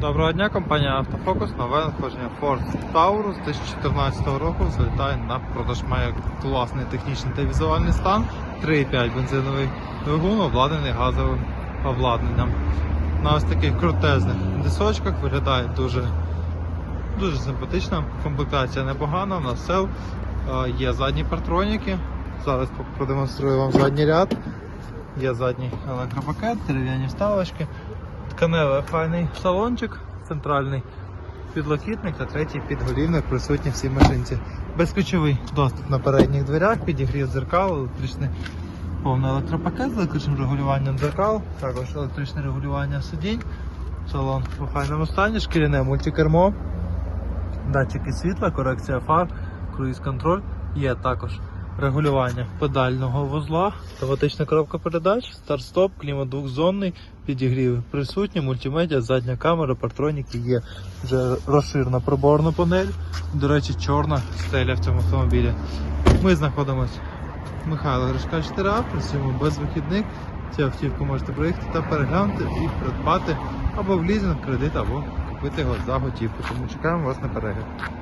Доброго дня, компанія Автофокус. Нове надходження Ford Taurus 2014 року залітає на продаж. Має класний технічний та візуальний стан. 3,5 бензиновий двигун, обладнаний газовим обладнанням. На ось таких крутезних дисочках виглядає дуже, дуже симпатично. Комплектація непогана, у нас сел. Е, Є задні партроніки. Зараз продемонструю вам задній ряд. Є задній електропакет, дерев'яні вставочки. Тканевий файний салончик, центральний підлокітник та третій підголівник присутній в цій машинці. Безключовий доступ на передніх дверях, підігрів дзеркал, електричний повний електропакет з електричним регулюванням дзеркал, також електричне регулювання сидінь, салон у файному стані, шкіряне мультикермо, датчики світла, корекція фар, круїз-контроль. Є також регулювання педального вузла, автоматична коробка передач, старт-стоп, клімат двохзонний, підігріви присутні, мультимедіа, задня камера, партроніки є вже розширена приборна панель. До речі, чорна стеля в цьому автомобілі. Ми знаходимося Михайло Гришка 4А, працюємо без вихідних. Цю автівку можете приїхати та переглянути і придбати або в лізинг, кредит, або купити його за готівку. Тому чекаємо вас на перегляд.